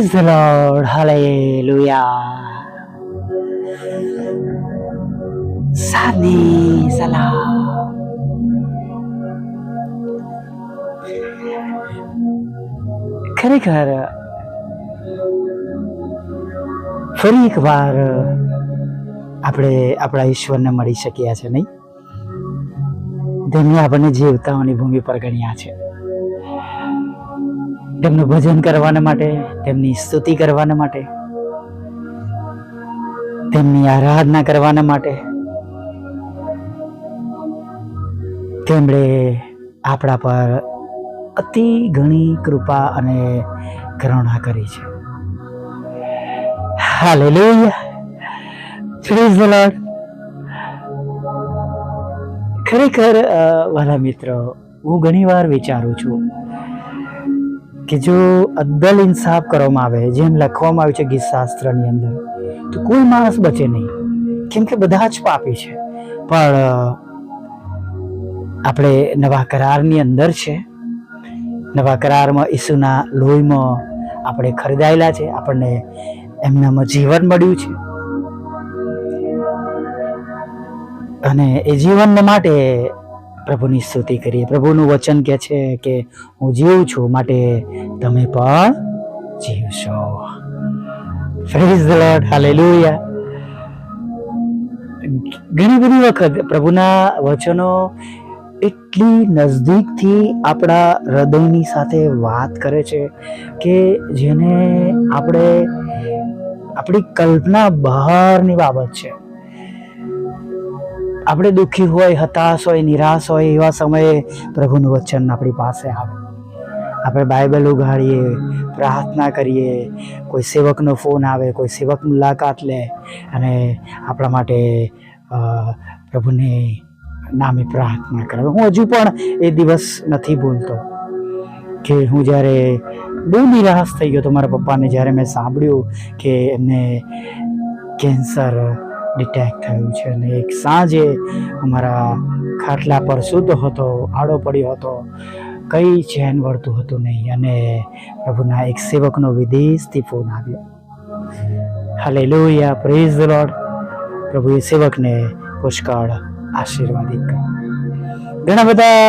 Praise the lord hallelujah Sani, salam. ખરેખર ફરી એકવાર આપણે આપણા ઈશ્વરને મળી શક્યા છે નહીં? ધન્ય આપણને જીવતાઓની ભૂમિ પર ગણ્યા છે. તેમનું ભજન કરવાના માટે, તેમની સ્તુતિ કરવાના માટે, તેમની આરાધના કરવાના માટે તેમણે આપણા પર અતિ ઘણી કૃપા અને કરુણા કરી છે. હાલેલુયા. ખરેખર વાલા મિત્રો, હું ઘણીવાર વિચારું છું કે જો અદ્દલ ઇન્સાફ કરવામાં આવે, જેમ લખવામાં આવ્યું છે ગીત શાસ્ત્રની અંદર, તો કોઈ માણસ બચે નહીં. કેમ કે બધા જ પાપી છે. પણ આપણે નવા કરારની અંદર છે. નવા કરારમાં ઈસુના લોહીમાં આપણે ખરીદાયેલા છે. આપણને એમનામાં જીવન મળ્યું છે. અને એ જીવન માટે પ્રભુની સ્તુતિ કરીએ. પ્રભુનું વચન કહે છે કે હું જીવું છું, માટે તમે પણ જીવશો. પ્રેઝ ધ લોર્ડ હાલેલુયા ઘણી બધી વખત પ્રભુના વચનો એટલી નજદીકથી આપણા હૃદયની સાથે વાત કરે છે કે જેને આપણે આપણી કલ્પના બહારની બાબત છે. આપણે દુઃખી હોય, હતાશ હોય, નિરાશ હોય એવા સમયે પ્રભુનું વચન આપણી પાસે આવે. આપણે બાઇબલ ઉઘાડીએ, પ્રાર્થના કરીએ, કોઈ સેવકનો ફોન આવે, કોઈ સેવક મુલાકાત લે અને આપણા માટે પ્રભુને નામે પ્રાર્થના કરે. હું હજુ પણ એ દિવસ નથી ભૂલતો કે હું જ્યારે બહુ નિરાશ થઈ ગયો તો મારા પપ્પાને જ્યારે મેં સાંભળ્યું કે એમને કેન્સર ડિટેક્ટ થયું છે અને એક સાંજે અમારા ખાટલા પર શુદ્ધ હતો, આડો પડ્યો હતો, કઈ ચેન વળતું હતું નહીં અને પ્રભુના એક સેવકનો વિદેશથી ફોન આવ્યો. હાલે લોહિયા પ્રેઝ ધ લોર્ડ પ્રભુએ સેવકને પુષ્કળ આશીર્વાદિત કર્યો ઘણા બધા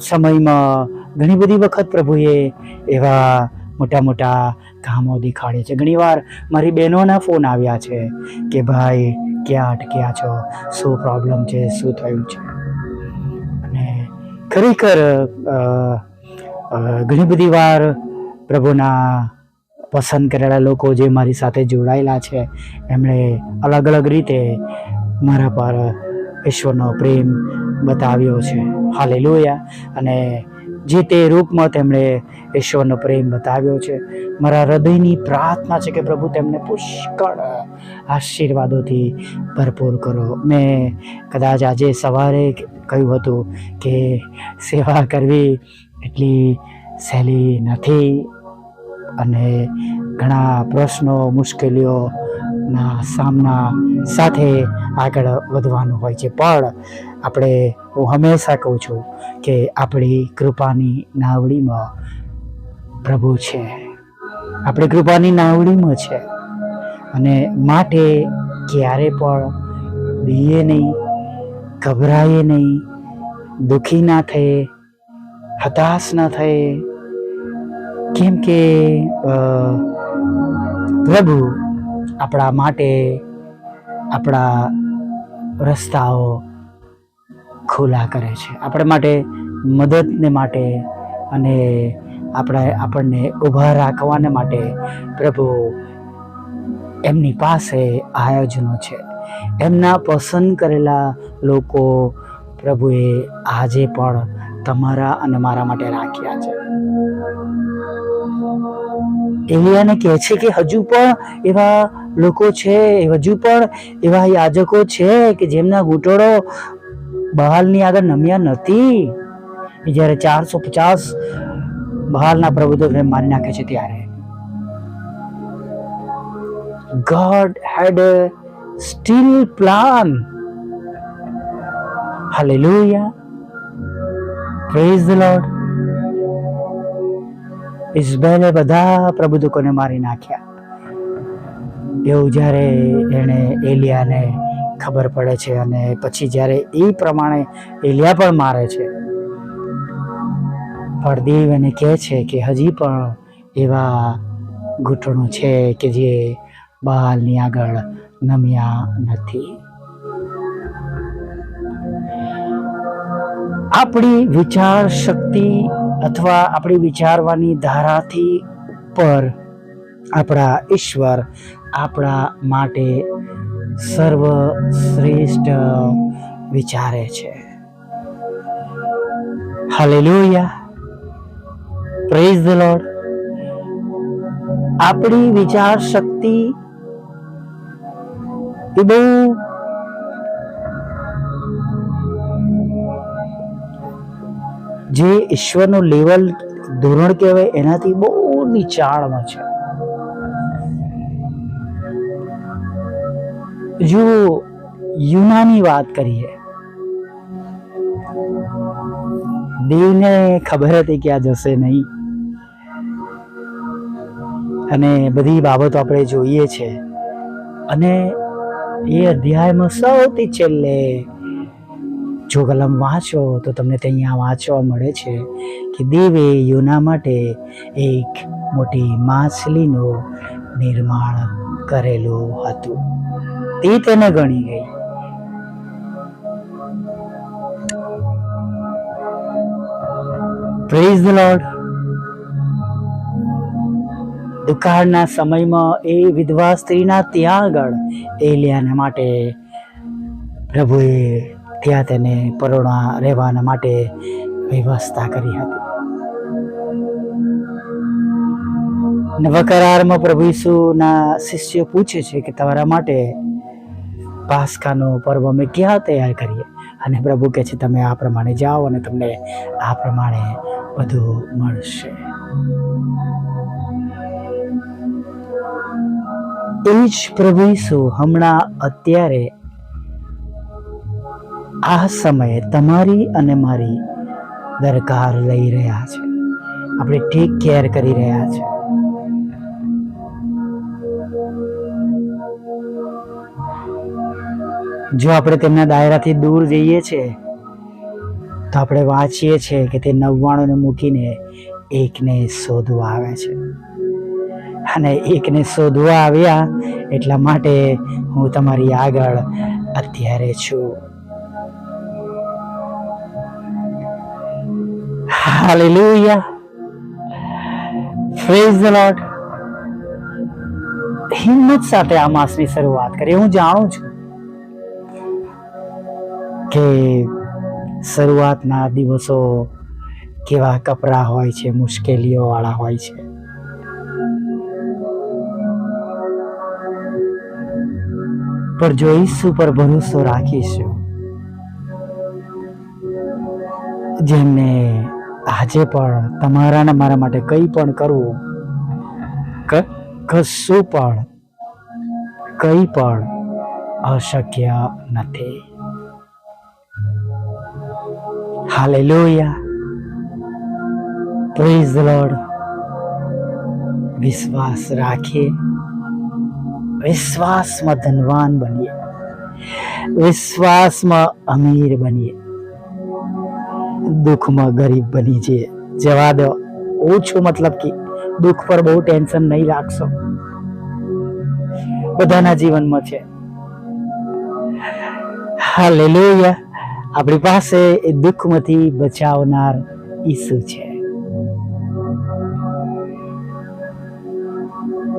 સમયમાં ઘણી બધી વખત પ્રભુએ એવા મોટા મોટા કામો દેખાડે છે. ઘણીવાર મારી બહેનોના ફોન આવ્યા છે કે, ભાઈ, ક્યાં અટક્યા છો? શું પ્રોબ્લેમ છે? શું થયું છે? અને ખરેખર ઘણી બધી વાર પ્રભુના પસંદ કરેલા લોકો જે મારી સાથે જોડાયેલા છે, એમણે અલગ અલગ રીતે મારા પર ઈશ્વરનો પ્રેમ બતાવ્યો છે. હાલેલુયા અને જે તે રૂપમાં તેમણે ઈશ્વરનો પ્રેમ બતાવ્યો છે. મારા હૃદયની પ્રાર્થના છે કે પ્રભુ તેમને પુષ્કળ આશીર્વાદોથી ભરપૂર કરો. મેં કદાચ આજે સવારે કહ્યું હતું કે સેવા કરવી એટલી સહેલી નથી અને ઘણા પ્રશ્નો, મુશ્કેલીઓના સામના સાથે આગળ વધવાનું હોય છે. પણ આપણે હું હંમેશા કહું છું કે આપણી કૃપાની નાવડીમાં પ્રભુ છે. આપણી કૃપાની નાવડીમાં છે. અને માટે ક્યારે પણ બીએ નહીં, ગભરાઈએ નહીં, દુઃખી ના થઈએ, હતાશ ના થઈએ, કેમ કે પ્રભુ આપણા માટે આપણા રસ્તાઓ ખુલ્લા કરે છે. આપણે માટે મદદને માટે અને આપણે, આપણને ઊભા રાખવાને માટે પ્રભુ એમની પાસે આયોજનો છે. એમના પસંદ કરેલા લોકો પ્રભુએ આજે પણ તમારા અને મારા માટે રાખ્યા છે. એલિયાને કહે છે કે હજુ પણ એવા લોકો છે હજુ પણ એવા યાજકો છે કે જેમના ઘૂંટણો બહાલની આગળ નમ્યા નથી જ્યારે ચારસો પચાસ બહાલના પ્રબોધકોને મારી નાખે છે ત્યારે God had still plan. Hallelujah. Praise the ઇઝબેલે બધા પ્રબુદકોને મારી નાખ્યા. એવું જ્યારે એણે એલિયાને ખબર પડે છે અને પછી જ્યારે એ પ્રમાણે એલિયા પણ મારે છે. પણ દેવ એને કહે છે કે હજી પણ એવા ઘૂંટણો છે કે જે બાલની આગળ નમ્યા નથી. આપણી વિચાર શક્તિ અથવા આપણી વિચારવાની ધારાથી પર આપણા ઈશ્વર આપણા માટે સર્વશ્રેષ્ઠ વિચારે છે. હાલેલુયા પ્રેઝ ધ લોર્ડ આપણી વિચાર શક્તિ એ બહુ જે ઈશ્વરનું લેવલ ધોરણ કહેવાય, એનાથી બહુ નીચાણમાં છે. જો યુનાની વાત કરીએ, દેવને ખબર હતી કે આ જશે નહીં. અને બધી બાબતો આપણે જોઈએ છે. અને એ અધ્યાયમાં સૌથી છેલ્લે જો કલમ વાંચો, તો તમને ત્યાં વાંચવા મળે છે કે દેવે યોના માટે એક મોટી માછલીનું નિર્માણ કરેલું હતું. તે તેને ગણી ગઈ. પ્રેઝ ધ લોર્ડ દુકાળના સમયમાં એ વિધવા સ્ત્રીના ત્યાં આગળ એલિયાને માટે પ્રભુએ ત્યાં તેને પરોણા રહેવાના માટે વ્યવસ્થા કરી હતી. નવા કરારમાં પ્રભુ ઈસુના શિષ્યો પૂછે છે કે તમારા માટે પાસકાનો પર્વ અમે ક્યાં તૈયાર કરીએ? અને પ્રભુ કહે છે, તમે આ પ્રમાણે જાઓ અને તમને આ પ્રમાણે બધું મળશે. એ જ પ્રભુ ઈસુ હમણાં અત્યારે આ સમયે તમારી અને મારી દરકાર લઈ રહ્યા છે. આપણે ટેક કેર કરી રહ્યા છે. જો આપણે તેમના દાયરાથી દૂર જઈએ છીએ તો આપણે વાંચીએ છીએ કે તે નવ્વાણુંને મૂકીને એકને શોધવા આવે છે. અને એકને શોધવા આવ્યા એટલા માટે હું તમારી આગળ અત્યારે છું. હાલેલુયા પ્રેઝ ધ લોર્ડ હિંમત સાથે આ માસની શરૂઆત કરી હું જાણું છું કે શરૂઆતના દિવસો કેવા કપરા હોય છે મુશ્કેલીઓ વાળા હોય છે. પણ જો ઈસુ પર ભરોસો રાખીશું, જેમને આજે પણ તમારા ને મારા માટે કંઈ પણ કરવું. કશું પણ, કંઈ પણ અશક્ય નથી. હાલેલુયા પ્રેઝ ધ લોર્ડ વિશ્વાસ રાખીએ. વિશ્વાસમાં ધનવાન બનીએ. વિશ્વાસમાં અમીર બનીએ. દુઃખમાં ગરીબ બની જઈએ જવા દો. ઓછું મતલબ કે દુઃખ પર બહુ ટેન્શન નહીં રાખશો. બધાના જીવનમાં છે. હાલેલુયા. આપણી પાસે એ દુઃખમાંથી બચાવનાર ઈસુ છે.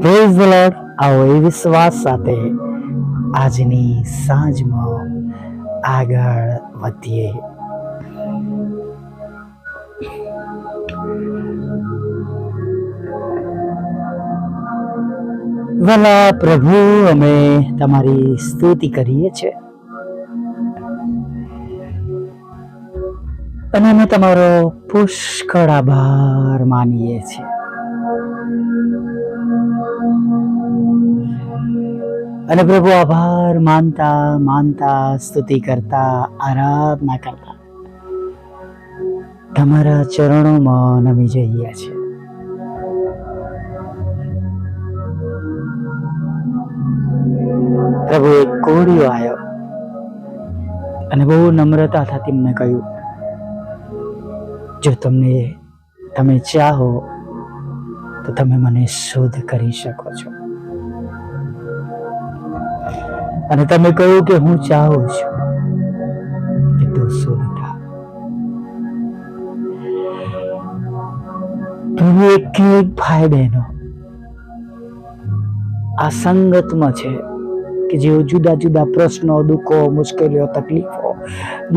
પ્રેઝ ધ લોર્ડ આવો એ વિશ્વાસ સાથે આજની સાંજમાં આગળ વધીએ. ભલા પ્રભુ, અમે તમારી સ્તુતિ કરીએ છીએ. અને અમે તમારો પુષ્કળ આભાર માનીએ છીએ. અને પ્રભુ, આભાર માનતા માનતા, સ્તુતિ કરતા, આરાધના કરતા, તમારા ચરણોમાં નમી જઈએ છીએ. કોળિયો આવ્યો અને બહુ નમ્રતાથી મને કહ્યું, જો તમને, તમે ચાહો, તો તમે મને શોધ કરી શકો છો. અને તમે કહ્યું કે હું ચાહું છું કે તું શોધ પ્રભુ એક એક ભાઈ બહેનો આ સંગતમાં છે કે જેઓ જુદા જુદા પ્રશ્નો, દુઃખો, મુશ્કેલીઓ, તકલીફો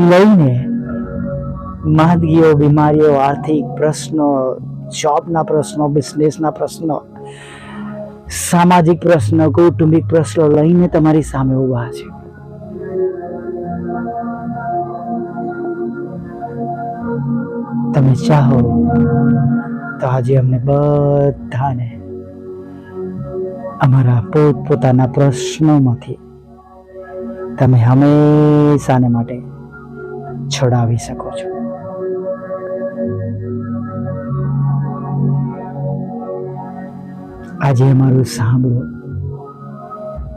લઈને માંદગીઓ બીમારીઓ, આર્થિક પ્રશ્નો જોબના પ્રશ્નો બિઝનેસના પ્રશ્નો, સામાજિક પ્રશ્નો, કૌટુંબિક પ્રશ્નો લઈને તમારી સામે ઊભા છે. તમે ચાહો તો આજે અમને બધાને અમારા પોતપોતાના પ્રશ્નોમાંથી તમે હંમેશાને માટે છોડાવી શકો છો. આજે અમારું સાંભળો.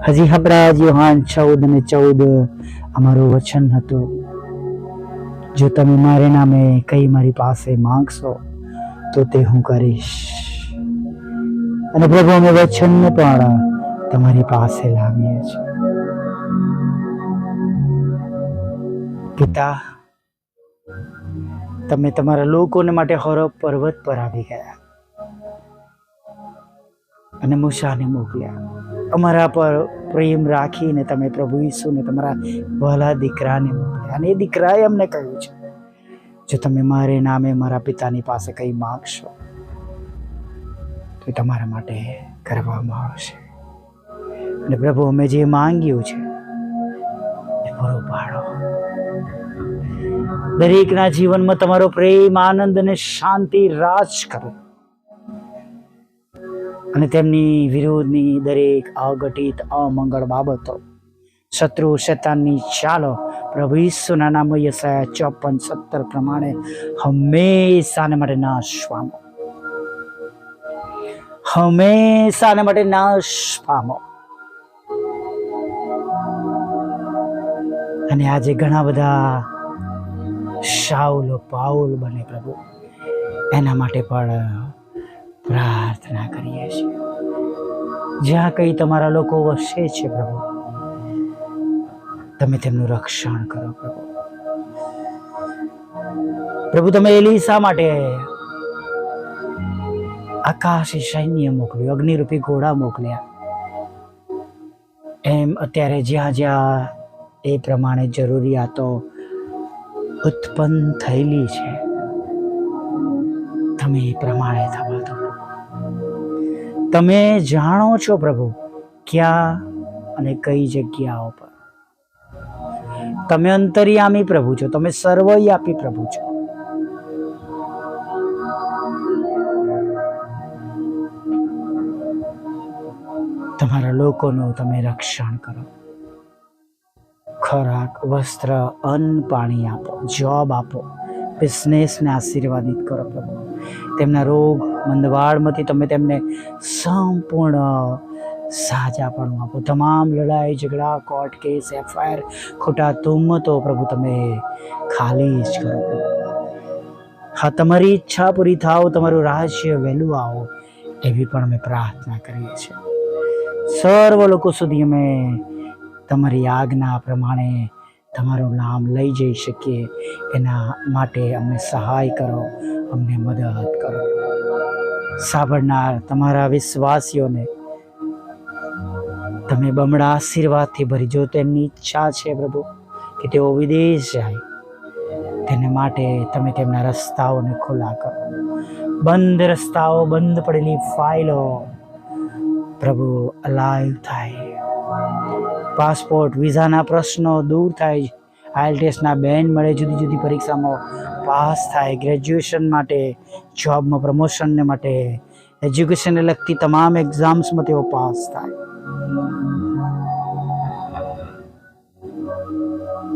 હજી આપણા યોહાન ચૌદ અને ચૌદ અમારું વચન હતું. જો તમે મારે નામે કઈ મારી પાસે માંગશો, તો તે હું કરીશ. અને પ્રભુ અમે વચનને પણ તમારી પાસે લાવીએ છીએ. પિતા, તમે તમારા લોકોને માટે હરો પર્વત પર આવી ગયા અને મૂસાને મોકલ્યા. અમારા પર પ્રેમ રાખીને તમે પ્રભુ ઈસુને તમારા વહાલા દીકરાને મોકલ્યા. અને એ દીકરાએ અમને કહ્યું છે, જો તમે મારે નામે મારા પિતાની પાસે કંઈ માગશો એ તમારા માટે કરવામાં આવશે. અને પ્રભુ, અમે જે માંગ્યું છે, એ પૂરું પાડો. દરેકના જીવનમાં તમારો પ્રેમ, આનંદ અને શાંતિ રાજ કરો. અને તેમની વિરોધની દરેક અઘટિત, અમંગળ બાબતો, શત્રુ, શેતાનની ચાલો, પ્રભુ ઈસુના નામ યસાયા ચોપન સત્તર પ્રમાણે હંમેશાને માટે નાશ પામો. હંમેશાને માટે નાશ પામો. અને આજે ઘણા બધા શાઉલ, પાઉલ બને પ્રભુ. એના માટે પણ પ્રાર્થના કરીએ છીએ. જ્યાં કઈ તમારા લોકો વસે છે પ્રભુ, તમે તેમનું રક્ષણ કરો પ્રભુ. પ્રભુ, તમે એલિસા માટે આકાશી સૈન્ય મોકલ્યું અગ્નિરૂપી ઘોડા મોકલ્યા. એમ અત્યારે જ્યાં જ્યાં એ પ્રમાણે જરૂરિયાતો ઉત્પન્ન થયેલી છે, તમે એ પ્રમાણે થવા દો. તમે જાણો છો પ્રભુ ક્યાં અને કઈ જગ્યાઓ પર. તમે અંતર્યામી પ્રભુ છો, તમે સર્વયાપી પ્રભુ છો. તમારા લોકોનું તમે રક્ષણ કરો. ખોરાક, વસ્ત્ર, અન્ન, પાણી આપો જોબ આપો બિઝનેસને આશીર્વાદિત કરો પ્રભુ. તેમના રોગ, મંદવાડમાંથી તમે તેમને સંપૂર્ણ સાજાપણું આપો. તમામ લડાઈ, ઝઘડા કોર્ટ કેસ એફઆઈઆર ખોટા તુમતો પ્રભુ તમે ખાલી જ કરો હા, તમારી ઈચ્છા પૂરી થાવ તમારું રાજ્ય વહેલું આવો, એવી પણ અમે પ્રાર્થના કરીએ છીએ. સર્વ લોકો સુધી અમે તમારી આજ્ઞા પ્રમાણે તમારું નામ લઈ જઈ શકીએ. એના માટે અમને સહાય કરો, અમને મદદ કરો. સાંભળનાર તમારા વિશ્વાસીઓને તમે બમણા આશીર્વાદથી ભરીજો તેમની ઈચ્છા છે પ્રભુ, કે તેઓ વિદેશ જાય. તેને માટે તમે તેમના રસ્તાઓને ખુલ્લા કરો. બંધ રસ્તાઓ, બંધ પડેલી ફાઇલો પ્રભુ અલાઈવ થાય. પાસપોર્ટ વિઝાના પ્રશ્નો દૂર થાય આઈએલટીએસના બેન મળે જુદી જુદી પરીક્ષામાં પાસ થાય. ગ્રેજ્યુએશન માટે જોબમાં પ્રમોશનને માટે એજ્યુકેશનને લગતી તમામ એક્ઝામ્સમાં તેઓ પાસ થાય.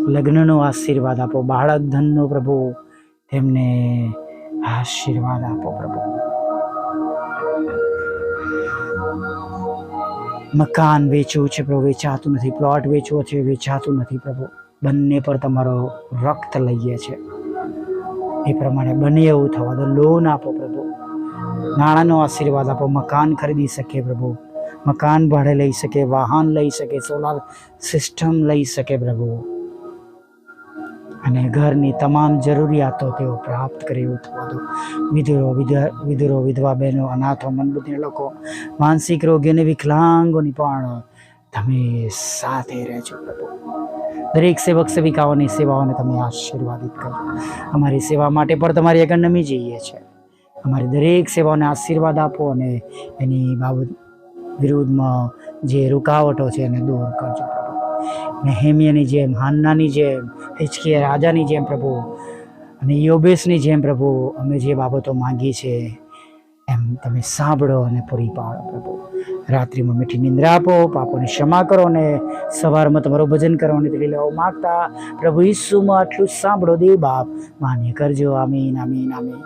લગ્નનો આશીર્વાદ આપો. બાળક ધનનો પ્રભુ. તેમને આશીર્વાદ આપો પ્રભુ. મકાન વેચવું છે પ્રભુ, વેચાતું નથી. પ્લોટ વેચવો છે, વેચાતું નથી પ્રભુ. બંને પર તમારો રક્ત લઈએ છે. એ પ્રમાણે બને એવું થવા દો. લોન આપો પ્રભુ. નાણાંનો આશીર્વાદ આપો. મકાન ખરીદી શકે પ્રભુ. મકાન ભાડે લઈ શકે વાહન લઈ શકે સોલાર સિસ્ટમ લઈ શકે પ્રભુ. અને ઘરની તમામ જરૂરિયાતો તેઓ પ્રાપ્ત કરી એવું વિધુરો વિધુરો, વિધવા બહેનો, અનાથો, મનબુદ્ધિ લોકો, માનસિક રોગી અને વિકલાંગોની પણ તમે સાથે રહેજો પ્રભુ. દરેક સેવક, સેવિકાઓની સેવાઓને તમે આશીર્વાદિત કરો. અમારી સેવા માટે પણ તમારી આગળ નમી જઈએ છે અમારી દરેક સેવાઓને આશીર્વાદ આપો અને એની બાબત વિરુદ્ધમાં જે રૂકાવટો છે એને દૂર કરજો. નેહેમિયાની જેમ, હાન્નાની જેમ, હિચકીયા રાજાની જેમ પ્રભુ અને યોબેશની જેમ પ્રભુ અમે જે બાબતો માંગીએ છે, એમ તમે સાંભળો અને પૂરી પાડો પ્રભુ. રાત્રિમાં મીઠી નિંદ્રા આપો, પાપોને ક્ષમા કરો અને સવારમાં તમારું ભજન કરવાની તેડી લેવા માગતા પ્રભુ ઈસુમાં આટલું સાંભળો દે બાપ. માન્ય કરજો. આમીન આમીન આમીન.